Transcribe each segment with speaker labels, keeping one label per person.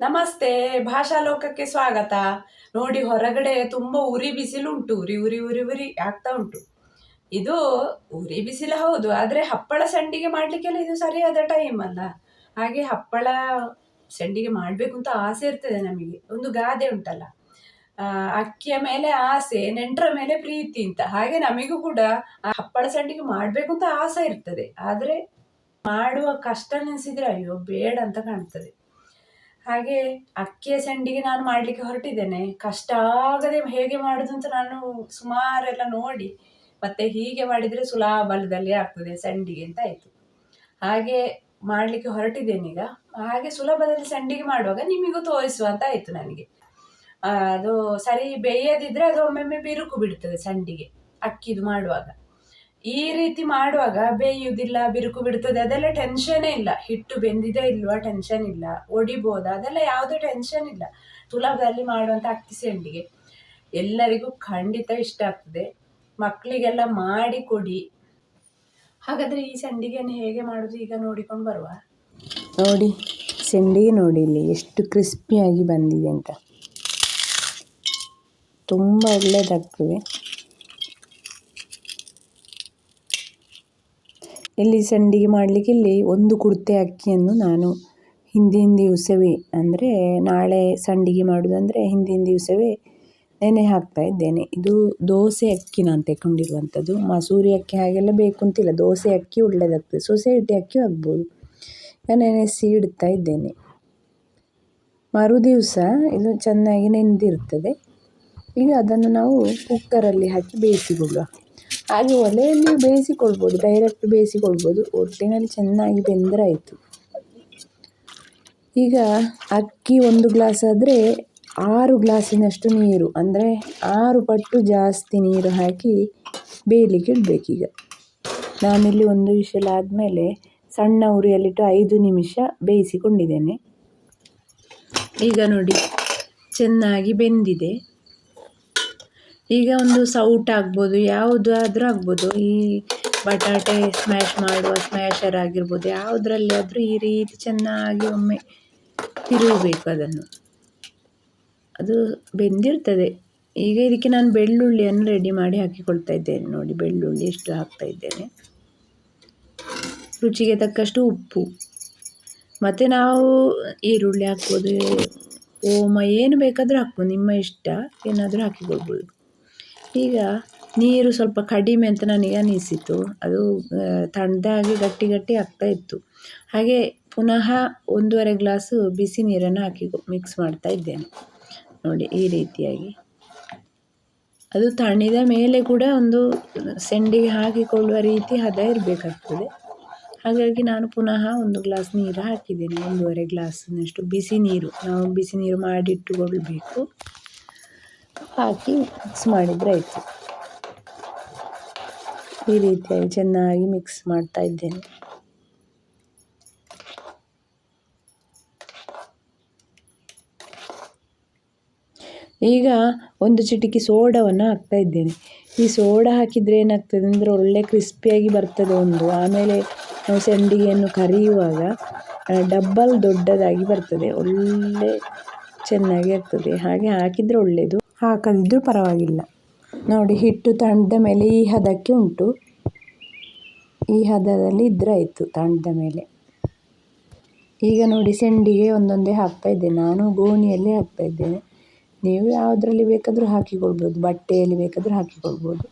Speaker 1: ನಮಸ್ತೆ ಭಾಷಾ ಲೋಕಕ್ಕೆ ಸ್ವಾಗತ. ನೋಡಿ, ಹೊರಗಡೆ ತುಂಬಾ ಉರಿ ಬಿಸಿಲು ಉಂಟು. ಉರಿ ಉರಿ ಉರಿ ಉರಿ ಆಗ್ತಾ ಉಂಟು. ಇದು ಉರಿ ಬಿಸಿಲು ಹೌದು, ಆದ್ರೆ ಹಪ್ಪಳ ಸಂಡಿಗೆ ಮಾಡ್ಲಿಕ್ಕೆಲ್ಲ ಇದು ಸರಿಯಾದ ಟೈಮ್ ಅಲ್ಲ. ಹಾಗೆ ಹಪ್ಪಳ ಸಂಡಿಗೆ ಮಾಡ್ಬೇಕು ಅಂತ ಆಸೆ ಇರ್ತದೆ ನಮಗೆ. ಒಂದು ಗಾದೆ ಉಂಟಲ್ಲ. ಅಕ್ಕಿಯ ಮೇಲೆ ಆಸೆ, ನೆಂಟರ ಮೇಲೆ ಪ್ರೀತಿ ಅಂತ. ಹಾಗೆ ನಮಗೂ ಕೂಡ ಹಪ್ಪಳ ಸಂಡಿಗೆ ಮಾಡ್ಬೇಕು ಅಂತ ಆಸೆ ಇರ್ತದೆ. ಆದ್ರೆ ಮಾಡುವ ಕಷ್ಟ ನೆನೆಸಿದ್ರೆ ಅಯ್ಯೋ, ಬೇಡ ಅಂತ ಕಾಣ್ತದೆ. ಹಾಗೆ ಅಕ್ಕಿಯ ಸಂಡಿಗೆ ನಾನು ಮಾಡಲಿಕ್ಕೆ ಹೊರಟಿದ್ದೇನೆ. ಕಷ್ಟ ಆಗದೆ ಹೇಗೆ ಮಾಡೋದು ಅಂತ ನಾನು ಸುಮಾರೆಲ್ಲ ನೋಡಿ, ಮತ್ತೆ ಹೀಗೆ ಮಾಡಿದರೆ ಸುಲಭದಲ್ಲಿ ಆಗ್ತದೆ ಸಂಡಿಗೆ ಅಂತ ಆಯಿತು. ಹಾಗೆ ಮಾಡಲಿಕ್ಕೆ ಹೊರಟಿದ್ದೇನೆ ಈಗ. ಹಾಗೆ ಸುಲಭದಲ್ಲಿ ಸಂಡಿಗೆ ಮಾಡುವಾಗ ನಿಮಗೂ ತೋರಿಸುವ ಅಂತ ಆಯಿತು ನನಗೆ. ಅದು ಸರಿ ಬೇಯದಿದ್ದರೆ ಅದು ಒಮ್ಮೊಮ್ಮೆ ಬಿರುಕು ಬಿಡ್ತದೆ ಸಂಡಿಗೆ, ಅಕ್ಕಿದು ಮಾಡುವಾಗ. ಈ ರೀತಿ ಮಾಡುವಾಗ ಬೇಯುವುದಿಲ್ಲ, ಬಿರುಕು ಬಿಡ್ತದೆ, ಅದೆಲ್ಲ ಟೆನ್ಷನೇ ಇಲ್ಲ. ಹಿಟ್ಟು ಬೆಂದಿದೆ ಇಲ್ವಾ ಟೆನ್ಷನ್ ಇಲ್ಲ. ಒಡಿಬೋದ, ಅದೆಲ್ಲ ಯಾವುದೇ ಟೆನ್ಷನ್ ಇಲ್ಲ. ತುಲಭದಲ್ಲಿ ಮಾಡುವಂಥ ಅಕ್ಕಿ ಸಂಡಿಗೆ ಎಲ್ಲರಿಗೂ ಖಂಡಿತ ಇಷ್ಟ ಆಗ್ತದೆ. ಮಕ್ಕಳಿಗೆಲ್ಲ ಮಾಡಿ ಕೊಡಿ. ಹಾಗಾದ್ರೆ ಈ ಸಂಡಿಗೆಯನ್ನು ಹೇಗೆ ಮಾಡೋದು ಈಗ ನೋಡಿಕೊಂಡು ಬರುವ?
Speaker 2: ನೋಡಿ, ಸಂಡಿಗೆ ನೋಡಿ ಇಲ್ಲಿ ಎಷ್ಟು ಕ್ರಿಸ್ಪಿಯಾಗಿ ಬಂದಿದೆ ಅಂತ. ತುಂಬ ಒಳ್ಳೆಯದಾಗ್ತದೆ ಇಲ್ಲಿ ಸಂಡಿಗೆ ಮಾಡಲಿಕ್ಕೆ ಇಲ್ಲಿ ಒಂದು ಕುರ್ತೆ ಅಕ್ಕಿಯನ್ನು ನಾನು ಹಿಂದಿನ ದಿವಸವೇ, ಅಂದರೆ ನಾಳೆ ಸಂಡಿಗೆ ಮಾಡೋದಂದರೆ ಹಿಂದಿನ ದಿವಸವೇ ನೆನೆ ಹಾಕ್ತಾ ಇದ್ದೇನೆ. ಇದು ದೋಸೆ ಅಕ್ಕಿ ನಾನು ಮಸೂರಿ ಅಕ್ಕಿ ಹಾಗೆಲ್ಲ ಬೇಕು ಅಂತಿಲ್ಲ. ದೋಸೆ ಅಕ್ಕಿ ಒಳ್ಳೆಯದಾಗ್ತದೆ ಸೊಸೈಟಿ ಅಕ್ಕಿ ಆಗ್ಬೋದು. ನಾನು ನೆನೆಸಿ ಇಡ್ತಾ ಇದ್ದೇನೆ. ಮರುದಿವಸ ಇದು ಚೆನ್ನಾಗಿ ನೆನೆದಿರ್ತದೆ ಈಗ ಅದನ್ನು ನಾವು ಕುಕ್ಕರಲ್ಲಿ ಹಾಕಿ ಬೇಯಿಸಿಕೊಳ್ಳುವ. ಹಾಗೆ ಒಲೆಯಲ್ಲಿ ಬೇಯಿಸಿಕೊಳ್ಬೋದು ಡೈರೆಕ್ಟ್ ಬೇಯಿಸಿಕೊಳ್ಬೋದು. ಒಟ್ಟಿನಲ್ಲಿ ಚೆನ್ನಾಗಿ ಬೆಂದರೆ ಆಯಿತು. ಈಗ ಅಕ್ಕಿ ಒಂದು ಗ್ಲಾಸ್ ಆದರೆ ಆರು ಗ್ಲಾಸಿನಷ್ಟು ನೀರು, ಅಂದರೆ ಆರು ಪಟ್ಟು ಜಾಸ್ತಿ ನೀರು ಹಾಕಿ ಬೇಯಲಿಕ್ಕೆ ಇಡಬೇಕೀಗ. ನಾನಿಲ್ಲಿ ಒಂದು ವಿಷಲ್ ಆದಮೇಲೆ ಸಣ್ಣ ಉರಿಯಲ್ಲಿಟ್ಟು ಐದು ನಿಮಿಷ ಬೇಯಿಸಿಕೊಂಡಿದ್ದೇನೆ. ಈಗ ನೋಡಿ, ಚೆನ್ನಾಗಿ ಬೆಂದಿದೆ. ಈಗ ಒಂದು ಸೌಟ್ ಆಗ್ಬೋದು ಯಾವುದು ಆದರೂ ಆಗ್ಬೋದು. ಈ ಬಟಾಟೆ ಸ್ಮ್ಯಾಶ್ ಮಾಡುವ ಸ್ಮ್ಯಾಶರ್ ಆಗಿರ್ಬೋದು ಯಾವುದರಲ್ಲಿ ಆದರೂ ಈ ರೀತಿ ಚೆನ್ನಾಗಿ ಒಮ್ಮೆ ತಿರುಗಬೇಕು ಅದನ್ನು. ಅದು ಬೆಂದಿರ್ತದೆ. ಈಗ ಇದಕ್ಕೆ ನಾನು ಬೆಳ್ಳುಳ್ಳಿಯನ್ನು ರೆಡಿ ಮಾಡಿ ಹಾಕಿಕೊಳ್ತಾ ಇದ್ದೇನೆ ನೋಡಿ, ಬೆಳ್ಳುಳ್ಳಿ ಎಷ್ಟು ಹಾಕ್ತಾ ಇದ್ದೇನೆ. ರುಚಿಗೆ ತಕ್ಕಷ್ಟು ಉಪ್ಪು. ಮತ್ತು ನಾವು ಈರುಳ್ಳಿ ಹಾಕ್ಬೋದು, ಓಮ, ಏನು ಬೇಕಾದರೂ ಹಾಕ್ಬೋದು, ನಿಮ್ಮ ಇಷ್ಟ, ಏನಾದರೂ ಹಾಕಿಕೊಳ್ಬೋದು. ಈಗ ನೀರು ಸ್ವಲ್ಪ ಕಡಿಮೆ ಅಂತ ನನಗೆ ಅನಿಸಿತು ಅದು ತಣ್ಣದಾಗಿ ಗಟ್ಟಿ ಗಟ್ಟಿ ಆಗ್ತಾ ಇತ್ತು. ಹಾಗೆ ಪುನಃ ಒಂದೂವರೆ ಗ್ಲಾಸು ಬಿಸಿ ನೀರನ್ನು ಹಾಕಿ ಮಿಕ್ಸ್ ಮಾಡ್ತಾ ಇದ್ದೇನೆ. ನೋಡಿ, ಈ ರೀತಿಯಾಗಿ. ಅದು ತಣಿದ ಮೇಲೆ ಕೂಡ ಒಂದು ಸೆಂಡಿಗೆ ಹಾಕಿಕೊಳ್ಳುವ ರೀತಿ ಹದ ಇರಬೇಕಾಗ್ತದೆ. ಹಾಗಾಗಿ ನಾನು ಪುನಃ ಒಂದು ಗ್ಲಾಸ್ ನೀರು ಹಾಕಿದ್ದೇನೆ. ಒಂದೂವರೆ ಗ್ಲಾಸಿನಷ್ಟು ಬಿಸಿ ನೀರು. ನಾವು ಬಿಸಿ ನೀರು ಮಾಡಿಟ್ಟುಕೊಳ್ಬೇಕು. ಹಾಕಿ ಮಿಕ್ಸ್ ಮಾಡಿದರೆ ಆಯಿತು. ಈ ರೀತಿಯಾಗಿ ಚೆನ್ನಾಗಿ ಮಿಕ್ಸ್ ಮಾಡ್ತಾ ಇದ್ದೇನೆ. ಈಗ ಒಂದು ಚಿಟಿಕೆ ಸೋಡವನ್ನು ಹಾಕ್ತಾ ಇದ್ದೇನೆ. ಈ ಸೋಡಾ ಹಾಕಿದರೆ ಏನಾಗ್ತದೆ ಅಂದರೆ ಒಳ್ಳೆ ಕ್ರಿಸ್ಪಿಯಾಗಿ ಬರ್ತದೆ ಒಂದು. ಆಮೇಲೆ ನಾವು ಸಂಡಿಗೆಯನ್ನು ಕರಿಯುವಾಗ ಡಬ್ಬಲ್ ದೊಡ್ಡದಾಗಿ ಬರ್ತದೆ. ಒಳ್ಳೆ ಚೆನ್ನಾಗಿ ಆಗ್ತದೆ ಹಾಗೆ ಹಾಕಿದರೆ ಒಳ್ಳೆಯದು. ಹಾಕದಿದ್ದರೂ ಪರವಾಗಿಲ್ಲ. ನೋಡಿ, ಹಿಟ್ಟು ತಣ್ಣದ ಮೇಲೆ ಈ ಹದಕ್ಕೆ ಉಂಟು. ಈ ಹದದಲ್ಲಿ ಇದ್ರಾಯಿತು ತಣ್ಣದ ಮೇಲೆ. ಈಗ ನೋಡಿ, ಸೆಂಡಿಗೆ ಒಂದೊಂದೇ ಹಾಕ್ತಾ ಇದ್ದೇನೆ ನಾನು ಗೋಣಿಯಲ್ಲಿ ಹಾಕ್ತಾ ಇದ್ದೇನೆ. ನೀವು ಯಾವುದರಲ್ಲಿ ಬೇಕಾದರೂ ಹಾಕಿಕೊಳ್ಬೋದು. ಬಟ್ಟೆಯಲ್ಲಿ ಬೇಕಾದರೂ ಹಾಕಿಕೊಳ್ಬೋದು.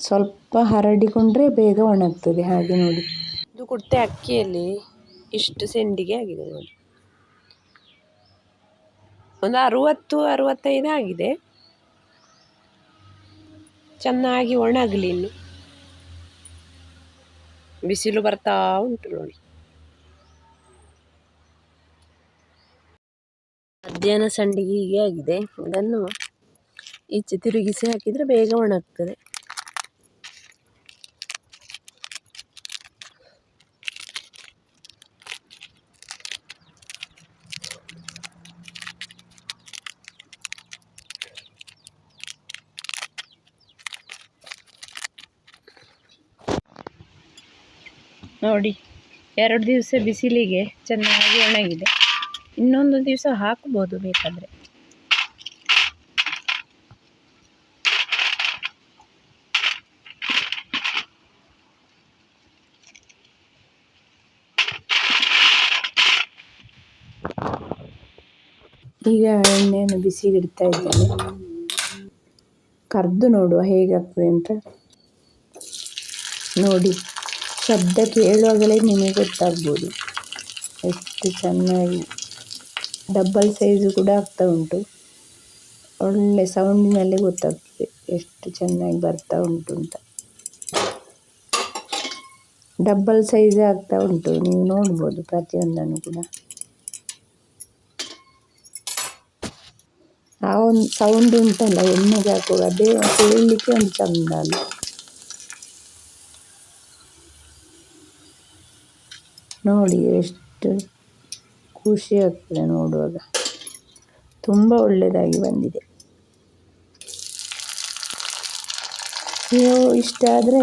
Speaker 2: ಸ್ವಲ್ಪ ಹರಡಿಕೊಂಡ್ರೆ ಬೇಗ ಒಣಗ್ತದೆ. ಹಾಗೆ ನೋಡಿ. ಇದು ಕುಡ್ತೆ ಅಕ್ಕಿಯಲ್ಲಿ. ಇಷ್ಟು ಸೆಂಡಿಗೆ ಆಗಿದೆ ನೋಡಿ. ಒಂದು ಅರುವತ್ತು, ಅರುವತ್ತೈದು ಆಗಿದೆ. ಚೆನ್ನಾಗಿ ಒಣಗಲಿ ಇನ್ನು. ಬಿಸಿಲು ಬರ್ತಾ ಉಂಟು ನೋಡಿ. ಮಧ್ಯಾಹ್ನ ಸಂಡಿಗೆ ಹೀಗೆ ಆಗಿದೆ. ಇದನ್ನು ಈಚೆ ತಿರುಗಿಸಿ ಹಾಕಿದರೆ ಬೇಗ ಒಣಗ್ತದೆ. ನೋಡಿ, ಎರಡು ದಿವಸ ಬಿಸಿಲಿಗೆ ಚೆನ್ನಾಗಿ ಒಣಗಿದೆ. ಇನ್ನೊಂದು ದಿವಸ ಹಾಕ್ಬೋದು ಬೇಕಾದರೆ. ಈಗ ಎಣ್ಣೆಯನ್ನು ಬಿಸಿಗಿಡ್ತಾ ಇದ್ದೇನೆ. ಕರೆದು ನೋಡುವ ಹೇಗಾಗ್ತದೆ ಅಂತ ನೋಡಿ. ಶಬ್ದ ಕೇಳುವಾಗಲೇ ನಿಮಗೆ ಗೊತ್ತಾಗ್ಬೋದು. ಎಷ್ಟು ಚೆನ್ನಾಗಿ ಡಬ್ಬಲ್ ಸೈಜು ಕೂಡ ಆಗ್ತಾ ಉಂಟು. ಒಳ್ಳೆ ಸೌಂಡಿನಲ್ಲೇ ಗೊತ್ತಾಗ್ತದೆ ಎಷ್ಟು ಚೆನ್ನಾಗಿ ಬರ್ತಾ ಉಂಟು ಅಂತ. ಡಬ್ಬಲ್ ಸೈಜೇ ಆಗ್ತಾ ಉಂಟು. ನೀವು ನೋಡ್ಬೋದು ಪ್ರತಿಯೊಂದನ್ನು ಕೂಡ. ಆ ಒಂದು ಸೌಂಡ್ ಉಂಟಲ್ಲ ಎಣ್ಣೆಗೆ ಹಾಕುವಾಗ, ಅದೇ ಕೇಳಲಿಕ್ಕೆ ಒಂದು ಚಂದ ಅಲ್ಲ. ನೋಡಿ, ಎಷ್ಟು ಖುಷಿ ಆಗ್ತದೆ ನೋಡುವಾಗ. ತುಂಬ ಒಳ್ಳೆಯದಾಗಿ ಬಂದಿದೆ. ನೀವು ಇಷ್ಟ ಆದರೆ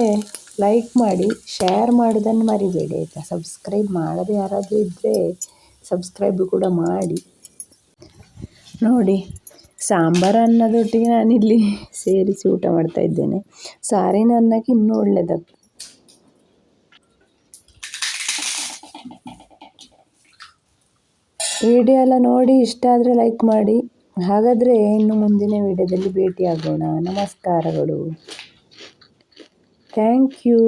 Speaker 2: ಲೈಕ್ ಮಾಡಿ ಶೇರ್ ಮಾಡೋದನ್ನು ಮರಿಬೇಡಿ, ಆಯಿತಾ? ಸಬ್ಸ್ಕ್ರೈಬ್ ಮಾಡದೆ ಯಾರಾದರೂ ಇದ್ದರೆ ಸಬ್ಸ್ಕ್ರೈಬ್ ಕೂಡ ಮಾಡಿ. ನೋಡಿ, ಸಾಂಬಾರು ಅನ್ನದೊಟ್ಟಿಗೆ ನಾನಿಲ್ಲಿ ಸೇರಿಸಿ ಊಟ ಮಾಡ್ತಾ ಇದ್ದೇನೆ. ಸಾರಿನ ಅನ್ನಕ್ಕೆ ಇನ್ನೂ ಒಳ್ಳೆಯದಾಗ್ತದೆ ವಿಡಿಯೋ ಎಲ್ಲ ನೋಡಿ ಇಷ್ಟ ಆದರೆ ಲೈಕ್ ಮಾಡಿ. ಹಾಗಾದರೆ ಇನ್ನು ಮುಂದಿನ ವಿಡಿಯೋದಲ್ಲಿ ಭೇಟಿಯಾಗೋಣ. ನಮಸ್ಕಾರಗಳು. Thank you